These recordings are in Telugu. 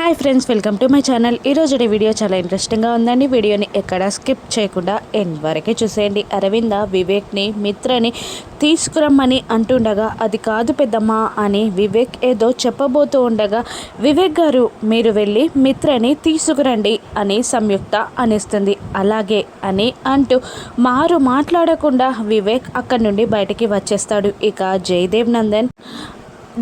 Hi friends welcome to my channel. ఈరోజు వీడియో చాలా ఇంట్రెస్టింగ్గా ఉందండి. వీడియోని ఎక్కడ స్కిప్ చేయకుండా ఎండ్ వరకే చూసేయండి. అరవింద వివేక్ని మిత్రని తీసుకురమ్మని అంటుండగా అది కాదు పెద్దమ్మా అని వివేక్ ఏదో చెప్పబోతూ ఉండగా వివేక్ గారు మీరు వెళ్ళి మిత్రని తీసుకురండి అని సంయుక్త అనిస్తుంది. అలాగే అని అంటూ మారు మాట్లాడకుండా వివేక్ అక్కడి నుండి బయటికి వచ్చేస్తాడు. ఇక జయదేవ్ నందన్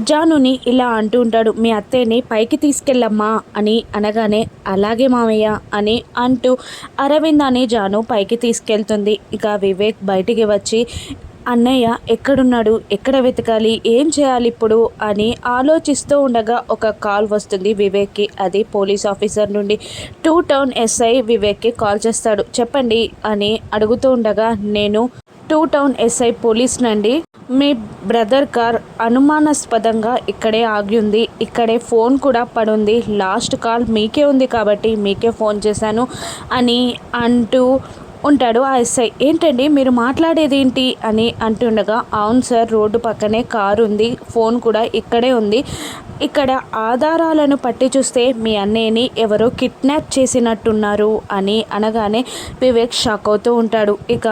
జానుని ఇలా అంటూ ఉంటాడు మీ అత్తయ్యని పైకి తీసుకెళ్ళమ్మా అని అనగానే అలాగే మామయ్య అని అంటూ అరవింద్ అని జాను పైకి తీసుకెళ్తుంది. ఇక వివేక్ బయటికి వచ్చి అన్నయ్య ఎక్కడున్నాడు? ఎక్కడ వెతకాలి? ఏం చేయాలి ఇప్పుడు? అని ఆలోచిస్తూ ఉండగా ఒక కాల్ వస్తుంది వివేక్కి. అది పోలీస్ ఆఫీసర్ నుండి. టూ టౌన్ ఎస్ఐ వివేక్కి కాల్ చేస్తాడు. చెప్పండి అని అడుగుతూ ఉండగా నేను టూ టౌన్ ఎస్ఐ పోలీస్ నండి. మీ బ్రదర్ కార్ అనుమానాస్పదంగా ఇక్కడే ఆగి ఉంది ఇక్కడే ఫోన్ కూడా పడుంది. లాస్ట్ కాల్ మీకే ఉంది కాబట్టి మీకే ఫోన్ చేశాను అని అంటూ ఉంటాడు ఆ ఎస్ఐ. ఏంటండి మీరు మాట్లాడేది ఏంటి? అని అంటుండగా అవును సార్ రోడ్డు పక్కనే కారు ఉంది. ఫోన్ కూడా ఇక్కడే ఉంది. ఇక్కడ ఆధారాలను పట్టి చూస్తే మీ అన్నయ్యని ఎవరో కిడ్నాప్ చేసినట్టున్నారు అని అనగానే వివేక్ షాక్ అవుతూ ఉంటాడు. ఇక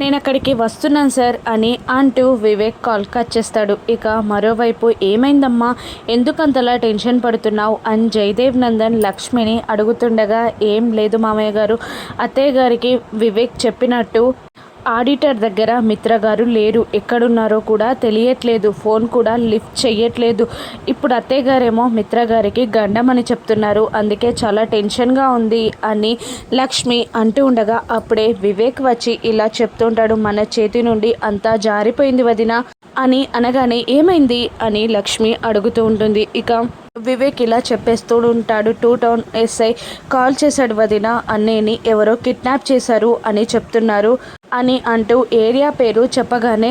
నేను అక్కడికి వస్తున్నాను సార్ అని అంటూ వివేక్ కాల్ కట్ చేస్తాడు. ఇక మరోవైపు ఏమైందమ్మా? ఎందుకంతలా టెన్షన్ పడుతున్నావు? అని జయదేవ్ నందన్ లక్ష్మిని అడుగుతుండగా ఏం లేదు మామయ్య గారు. అత్తయ్య గారికి వివేక్ చెప్పినట్టు ఆడిటర్ దగ్గర మిత్ర గారు లేరు. ఎక్కడున్నారో కూడా తెలియట్లేదు. ఫోన్ కూడా లిఫ్ట్ చెయ్యట్లేదు. ఇప్పుడు అత్తయ్య గారేమో మిత్ర గారికి గండమని చెప్తున్నారు. అందుకే చాలా టెన్షన్గా ఉంది అని లక్ష్మి అంటూ ఉండగా అప్పుడే వివేక్ వచ్చి ఇలా చెప్తుంటాడు. మన చేతి నుండి అంతా జారిపోయింది వదిన అని అనగానే ఏమైంది అని లక్ష్మి అడుగుతూ ఉంటుంది. ఇక వివేక్ ఇలా చెప్పేస్తూ ఉంటాడు. టూ టౌన్ ఎస్ఐ కాల్ చేశాడు వదిన. అన్నయ్యని ఎవరో కిడ్నాప్ చేశారు అని చెప్తున్నారు. అని అంటూ ఏరియా పేరు చెప్పగానే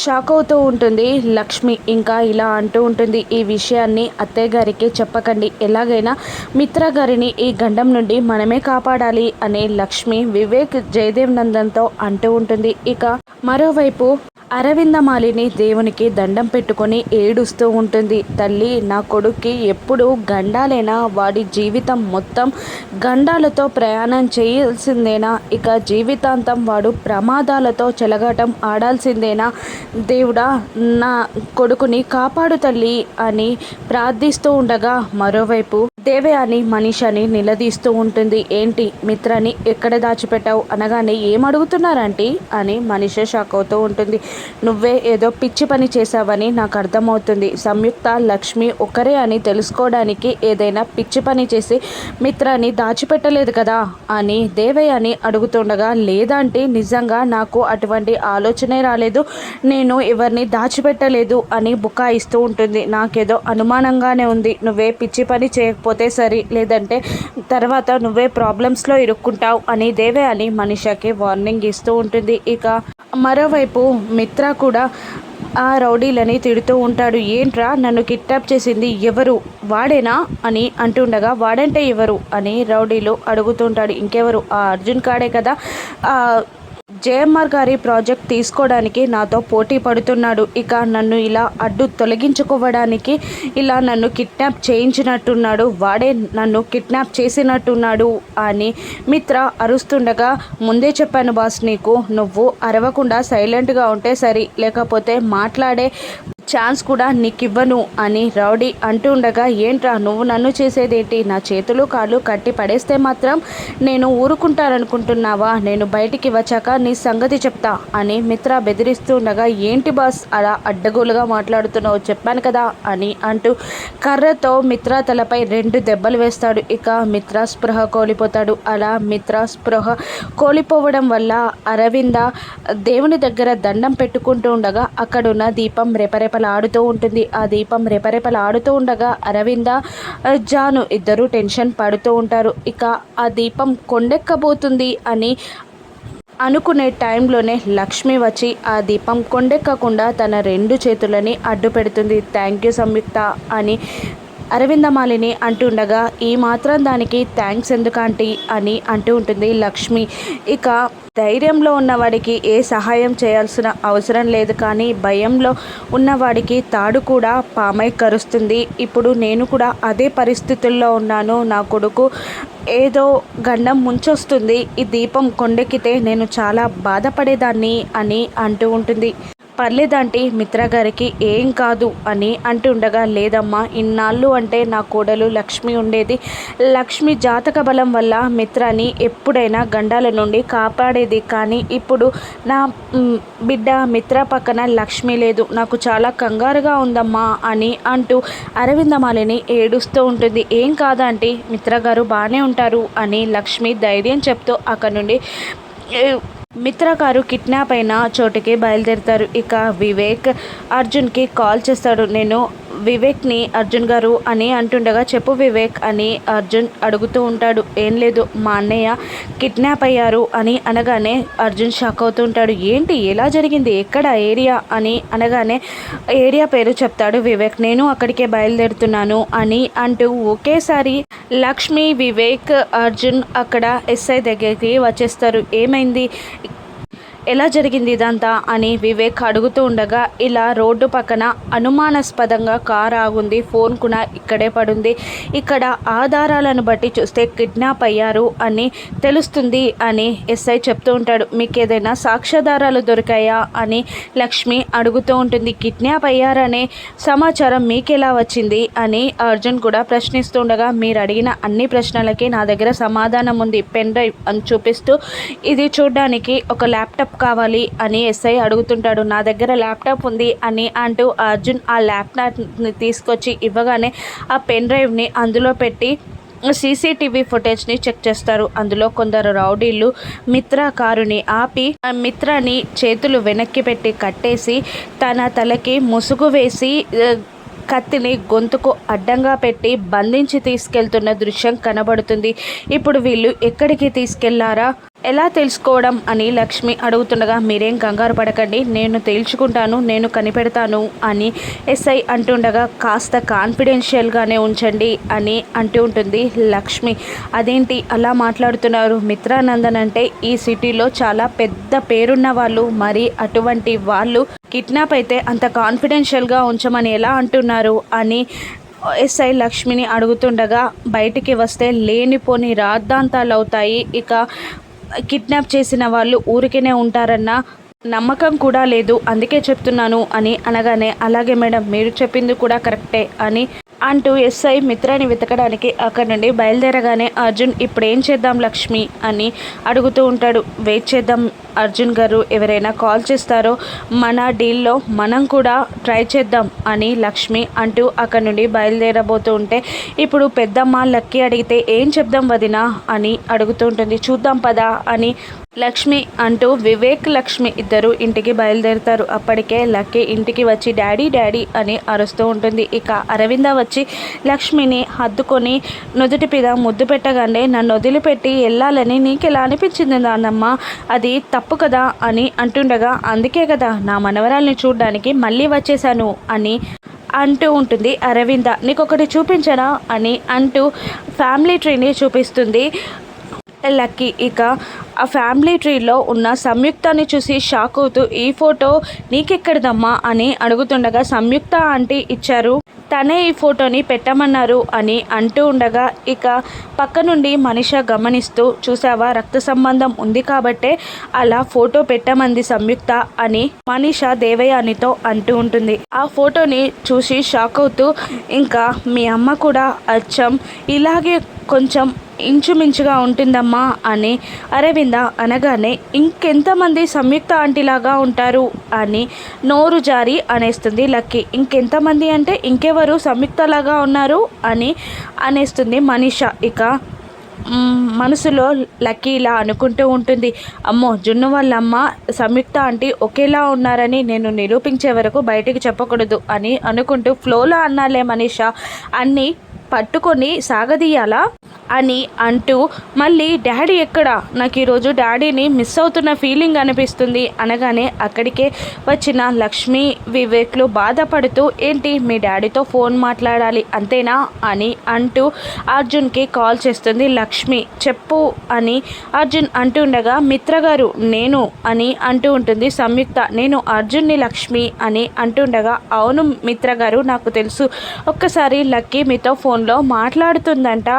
షాక్ అవుతూ ఉంటుంది. లక్ష్మి ఇంకా ఇలా అంటూ ఉంటుంది. ఈ విషయాన్ని అత్తయ్య గారికి చెప్పకండి. ఎలాగైనా మిత్ర గారిని ఈ గండం నుండి మనమే కాపాడాలి అనే లక్ష్మి వివేక్ జయదేవ్ నందన్తో అంటూ ఉంటుంది. ఇక మరోవైపు అరవిందమాలిని దేవునికి దండం పెట్టుకొని ఏడుస్తూ ఉంటుంది. తల్లి నా కొడుక్కి ఎప్పుడు గండాలేనా? వాడి జీవితం మొత్తం గండాలతో ప్రయాణం చేయాల్సిందేనా? ఇక జీవితాంతం వాడు ప్రమాదాలతో చెలగాటం ఆడాల్సిందేనా? దేవుడా నా కొడుకుని కాపాడు తల్లి అని ప్రార్థిస్తూ ఉండగా మరోవైపు దేవయాని అని నిలదీస్తూ ఉంటుంది. ఏంటి మిత్రని ఎక్కడ దాచిపెట్టావు? అనగానే ఏం అడుగుతున్నారంటీ అని మనీష షాక్ అవుతూ ఉంటుంది. నువ్వే ఏదో పిచ్చి పని చేశావని నాకు అర్థమవుతుంది. సంయుక్త లక్ష్మి ఒకరే అని తెలుసుకోవడానికి ఏదైనా పిచ్చి పని చేసి మిత్రాన్ని దాచిపెట్టలేదు కదా అని దేవయాని అడుగుతుండగా లేదంటే నిజంగా నాకు అటువంటి ఆలోచనే రాలేదు. నేను ఎవరిని దాచిపెట్టలేదు అని బుకాయిస్తూ ఉంటుంది. నాకేదో అనుమానంగానే ఉంది. నువ్వే పిచ్చి పని చేయకపోతే సరి లేదంటే తర్వాత నువ్వే ప్రాబ్లమ్స్లో ఇరుక్కుంటావు అని దేవే అని మనిషకి వార్నింగ్ ఇస్తూ ఉంటుంది. ఇక మరోవైపు మిత్ర కూడా ఆ రౌడీలని తిడుతూ ఉంటాడు. ఏంట్రా నన్ను కిడ్నాప్ చేసింది ఎవరు? వాడేనా? అని అంటుండగా వాడంటే ఎవరు? అని రౌడీలు అడుగుతుంటాడు ఇంకెవరు? ఆ అర్జున్ కాడే కదా. జేఎంఆర్ గారి ప్రాజెక్ట్ తీసుకోవడానికి నాతో పోటీ పడుతున్నాడు. ఇక నన్ను ఇలా అడ్డు తొలగించుకోవడానికి ఇలా నన్ను కిడ్నాప్ చేయించినట్టున్నాడు. వాడే నన్ను కిడ్నాప్ చేసినట్టున్నాడు అని మిత్ర అరుస్తుండగా ముందే చెప్పాను బాస్ నీకు నువ్వు అరవకుండా సైలెంట్గా ఉంటే సరి లేకపోతే మాట్లాడే ఛాన్స్ కూడా నీకివ్వను అని రౌడీ అంటూ ఉండగా ఏంట్రా నువ్వు నన్ను చేసేదేంటి? నా చేతులు కాళ్ళు కట్టి పడేస్తే మాత్రం నేను ఊరుకుంటాననుకుంటున్నావా నేను బయటికి వచ్చాక నీ సంగతి చెప్తా అని మిత్ర బెదిరిస్తూ ఉండగా ఏంటి బాస్ అలా అడ్డగోలుగా మాట్లాడుతున్నావు? చెప్పాను కదా అని అంటూ కర్రతో మిత్ర తలపై రెండు దెబ్బలు వేస్తాడు. ఇక మిత్ర స్పృహ కోల్పోతాడు. అలా మిత్ర స్పృహ కోల్పోవడం వల్ల అరవింద దేవుని దగ్గర దండం పెట్టుకుంటూ ఉండగా అక్కడున్న దీపం రెపరెప రెపరెపలాడుతూ ఉంటుంది. ఆ దీపం రెపరెపలాడుతూ ఉండగా అరవింద జాను ఇద్దరు టెన్షన్ పడుతూ ఉంటారు. ఇక ఆ దీపం కొండెక్కబోతుంది అని అనుకునే టైంలోనే లక్ష్మి వచ్చి ఆ దీపం కొండెక్కకుండా తన రెండు చేతులని అడ్డు పెడుతుంది థ్యాంక్ యూ సంయుక్త అని అరవిందమాలిని అంటుండగా ఈ మాత్రం దానికి థ్యాంక్స్ ఎందుకంటీ అని అంటూ ఉంటుంది లక్ష్మి. ఇక ధైర్యంలో ఉన్నవాడికి ఏ సహాయం చేయాల్సిన అవసరం లేదు కానీ భయంలో ఉన్నవాడికి తాడు కూడా పామై కరుస్తుంది. ఇప్పుడు నేను కూడా అదే పరిస్థితుల్లో ఉన్నాను. నా కొడుకు ఏదో గండం ముంచొస్తుంది. ఈ దీపం కొండెక్కితే నేను చాలా బాధపడేదాన్ని అని అంటూ ఉంటుంది. పర్లేదంటే మిత్ర గారికి ఏం కాదు అని అంటుండగా లేదమ్మా ఇన్నాళ్ళు అంటే నా కోడలు లక్ష్మి ఉండేది. లక్ష్మి జాతక బలం వల్ల మిత్రని ఎప్పుడైనా గండాల నుండి కాపాడేది. కానీ ఇప్పుడు నా బిడ్డ మిత్ర పక్కన లక్ష్మి లేదు. నాకు చాలా కంగారుగా ఉందమ్మా అని అంటూ అరవిందమాలిని ఏడుస్తూ ఉంటుంది. ఏం కాదంటే మిత్ర గారు బాగానే ఉంటారు అని లక్ష్మి ధైర్యం చెప్తూ అక్కడ నుండి మిత్ర గారు కిడ్నాప్ అయిన చోటుకి బయలుదేరుతారు. ఇక వివేక్ అర్జున్కి కాల్ చేస్తాడు. నేను వివేక్ని అర్జున్ గారు అని అంటుండగా చెప్పు వివేక్ అని అర్జున్ అడుగుతూ ఉంటాడు. ఏం లేదు మా అన్నయ్య కిడ్నాప్ అయ్యారు అని అనగానే అర్జున్ షాక్ అవుతూ ఉంటాడు. ఏంటి ఎలా జరిగింది? ఎక్కడ ఏరియా? అని అనగానే ఏరియా పేరు చెప్తాడు వివేక్. నేను అక్కడికే బయలుదేరుతున్నాను అని అంటూ ఒకేసారి లక్ష్మి వివేక్ అర్జున్ అక్కడ ఎస్ఐ దగ్గరికి వచ్చేస్తారు. ఏమైంది? ఎలా జరిగింది ఇదంతా అని వివేక్ అడుగుతూ ఉండగా ఇలా రోడ్డు పక్కన అనుమానాస్పదంగా కార్ ఆగుంది ఫోన్ కూడా ఇక్కడే పడుంది. ఇక్కడ ఆధారాలను బట్టి చూస్తే కిడ్నాప్ అయ్యారు అని తెలుస్తుంది అని ఎస్ఐ చెప్తూ ఉంటాడు. మీకు ఏదైనా సాక్ష్యాధారాలు దొరికాయా అని లక్ష్మి అడుగుతూ ఉంటుంది. కిడ్నాప్ అయ్యారనే సమాచారం మీకెలా వచ్చింది అని అర్జున్ కూడా ప్రశ్నిస్తుండగా మీరు అడిగిన అన్ని ప్రశ్నలకి నా దగ్గర సమాధానం ఉంది. పెన్ డ్రైవ్ అని చూపిస్తూ ఇది చూడడానికి ఒక ల్యాప్టాప్ కావాలి అని ఎస్ఐ అడుగుతుంటాడు. నా దగ్గర ల్యాప్టాప్ ఉంది అని అంటూ అర్జున్ ఆ ల్యాప్టాప్ని తీసుకొచ్చి ఇవ్వగానే ఆ పెన్ డ్రైవ్ని అందులో పెట్టి సీసీటీవీ ఫుటేజ్ని చెక్ చేస్తారు. అందులో కొందరు రౌడీలు మిత్ర కారుని ఆపి ఆ మిత్రని చేతులు వెనక్కి పెట్టి కట్టేసి తన తలకి ముసుగు వేసి కత్తిని గొంతుకు అడ్డంగా పెట్టి బంధించి తీసుకెళ్తున్న దృశ్యం కనబడుతుంది. ఇప్పుడు వీళ్ళు ఎక్కడికి తీసుకెళ్ళారా? ఎలా తెలుసుకోవడం అని లక్ష్మి అడుగుతుండగా మీరేం కంగారు పడకండి. నేను తేల్చుకుంటాను. నేను కనిపెడతాను అని ఎస్ఐ అంటుండగా కాస్త కాన్ఫిడెన్షియల్గానే ఉంచండి అని అంటూ ఉంటుంది లక్ష్మి. అదేంటి అలా మాట్లాడుతున్నారు? మిత్రానందన్ అంటే ఈ సిటీలో చాలా పెద్ద పేరున్న వాళ్ళు. మరి అటువంటి వాళ్ళు కిడ్నాప్ అయితే అంత కాన్ఫిడెన్షియల్గా ఉంచమని ఎలా అంటున్నారు అని ఎస్ఐ లక్ష్మిని అడుగుతుండగా బయటికి వస్తే లేనిపోని రాద్ధాంతాలు అవుతాయి. ఇక కిడ్నాప్ చేసిన వాళ్ళు ఊరికేనే ఉంటారన్న నమ్మకం కూడా లేదు. అందుకే చెప్తున్నాను అని అనగానే అలాగే మేడం మీరు చెప్పింది కూడా కరెక్టే అని అంటూ ఎస్ఐ మిత్రాన్ని వెతకడానికి అక్కడి నుండి బయలుదేరగానే అర్జున్ ఇప్పుడు ఏం చేద్దాం లక్ష్మి? అని అడుగుతూ ఉంటాడు. వెయిట్ చేద్దాం అర్జున్ గారు ఎవరైనా కాల్ చేస్తారో మన డీల్లో మనం కూడా ట్రై చేద్దాం అని లక్ష్మి అంటూ అక్కడి నుండి బయలుదేరబోతూ ఉంటే ఇప్పుడు పెద్దమ్మ లక్కీ అడిగితే ఏం చెప్దాం వదినా? అని అడుగుతూ ఉంటుంది. చూద్దాం పదా అని లక్ష్మి అంటూ వివేక్ లక్ష్మి ఇద్దరు ఇంటికి బయలుదేరుతారు. అప్పటికే లక్కీ ఇంటికి వచ్చి డాడీ డాడీ అని అరుస్తూ ఉంటుంది. ఇక అరవింద వచ్చి లక్ష్మిని హద్దుకొని నుదుటి మీద ముద్దు పెట్టగానే నన్ను వదిలిపెట్టి వెళ్ళాలని నీకు ఎలా అనిపించింది నాన్నమ్మ? అది తప్పు కదా అని అంటుండగా అందుకే కదా నా మనవరాల్ని చూడడానికి మళ్ళీ వచ్చేసాను అని అంటూ ఉంటుంది అరవింద. నీకు ఒకటి చూపించనా? అని అంటూ ఫ్యామిలీ ట్రీని చూపిస్తుంది లక్కీ. ఇక ఆ ఫ్యామిలీ ట్రీలో ఉన్న సంయుక్తాన్ని చూసి షాక్ అవుతూ ఈ ఫోటో నీకెక్కడిదమ్మా? అని అడుగుతుండగా సంయుక్త ఆంటీ ఇచ్చారు. తనే ఈ ఫోటోని పెట్టమన్నారు అని అంటూ ఉండగా ఇక పక్క నుండి మనిష గమనిస్తూ చూసావా రక్త సంబంధం ఉంది కాబట్టే అలా ఫోటో పెట్టమంది సంయుక్త అని మనిష దేవయానితో అంటూ ఉంటుంది. ఆ ఫోటోని చూసి షాక్ అవుతూ ఇంకా మీ అమ్మ కూడా అచ్చం. ఇలాగే కొంచెం ఇంచుమించుగా ఉంటుందమ్మా అని అరవింద అనగానే ఇంకెంతమంది సంయుక్త ఆంటీలాగా ఉంటారు అని నోరు జారి అనేస్తుంది లక్కీ. ఇంకెంతమంది అంటే ఇంకెవరు సంయుక్తలాగా ఉన్నారు అని అనేస్తుంది మనీష. ఇక మనసులో లక్కీ ఇలా అనుకుంటూ ఉంటుంది. అమ్మో జున్ను వాళ్ళమ్మ సంయుక్త ఆంటీ ఒకేలా ఉన్నారని నేను నిరూపించే వరకు బయటికి చెప్పకూడదు అని అనుకుంటూ ఫ్లోలో అన్నాలే మనీష. అన్నీ పట్టుకొని సాగదీయాలా? అని అంటూ మళ్ళీ డాడీ ఎక్కడ? నాకు ఈరోజు డాడీని మిస్ అవుతున్న ఫీలింగ్ అనిపిస్తుంది. అనగానే అక్కడికే వచ్చిన లక్ష్మి వివేక్లు బాధపడుతూ ఏంటి మీ డాడీతో ఫోన్ మాట్లాడాలి అంతేనా? అని అంటూ అర్జున్కి కాల్ చేస్తుంది లక్ష్మి. చెప్పు అని అర్జున్ అంటుండగా మిత్ర గారు నేను అని అంటూ ఉంటుంది సంయుక్త. నేను అర్జున్ని లక్ష్మి అని అంటుండగా అవును మిత్ర గారు నాకు తెలుసు. ఒక్కసారి లక్కీ మీతో ఫోన్లో మాట్లాడుతుందంట.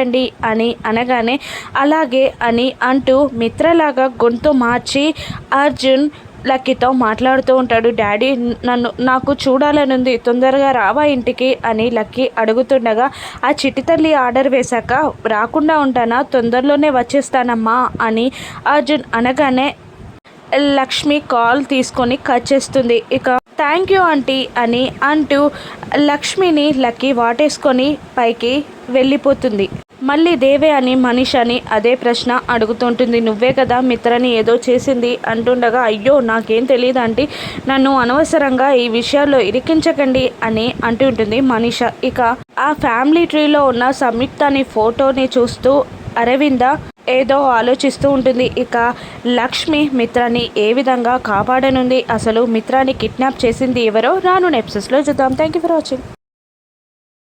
చూడండి అని అనగానే అలాగే అని అంటూ మిత్రలాగా గొంతు మార్చి అర్జున్ లక్కీతో మాట్లాడుతూ ఉంటాడు. డాడీ నన్ను నాకు చూడాలనుంది తొందరగా రావా ఇంటికి? అని లక్కీ అడుగుతుండగా ఆ చిట్టి తల్లి ఆర్డర్ వేశాక రాకుండా ఉంటానా? తొందరలోనే వచ్చేస్తానమ్మా అని అర్జున్ అనగానే లక్ష్మి కాల్ తీసుకొని కట్ చేస్తుంది. ఇక థ్యాంక్ యూ ఆంటీ అని అంటూ లక్ష్మిని లక్కీ వాటేసుకొని పైకి వెళ్ళిపోతుంది. మళ్ళీ దేవే అని మనీష్ అని అదే ప్రశ్న అడుగుతుంటుంది. నువ్వే కదా మిత్రని ఏదో చేసింది అంటుండగా అయ్యో నాకేం తెలియదు అంటే నన్ను అనవసరంగా ఈ విషయాల్లో ఇరికించకండి అని అంటుంటుంది మనీష. ఇక ఆ ఫ్యామిలీ ట్రీలో ఉన్న సంయుక్తాని ఫోటోని చూస్తూ అరవింద ఏదో ఆలోచిస్తూ ఉంటుంది. ఇక లక్ష్మి మిత్రాన్ని ఏ విధంగా కాపాడనుంది? అసలు మిత్రాన్ని కిడ్నాప్ చేసింది ఎవరో? రాను నెప్సెస్లో చూద్దాం. Thank you for watching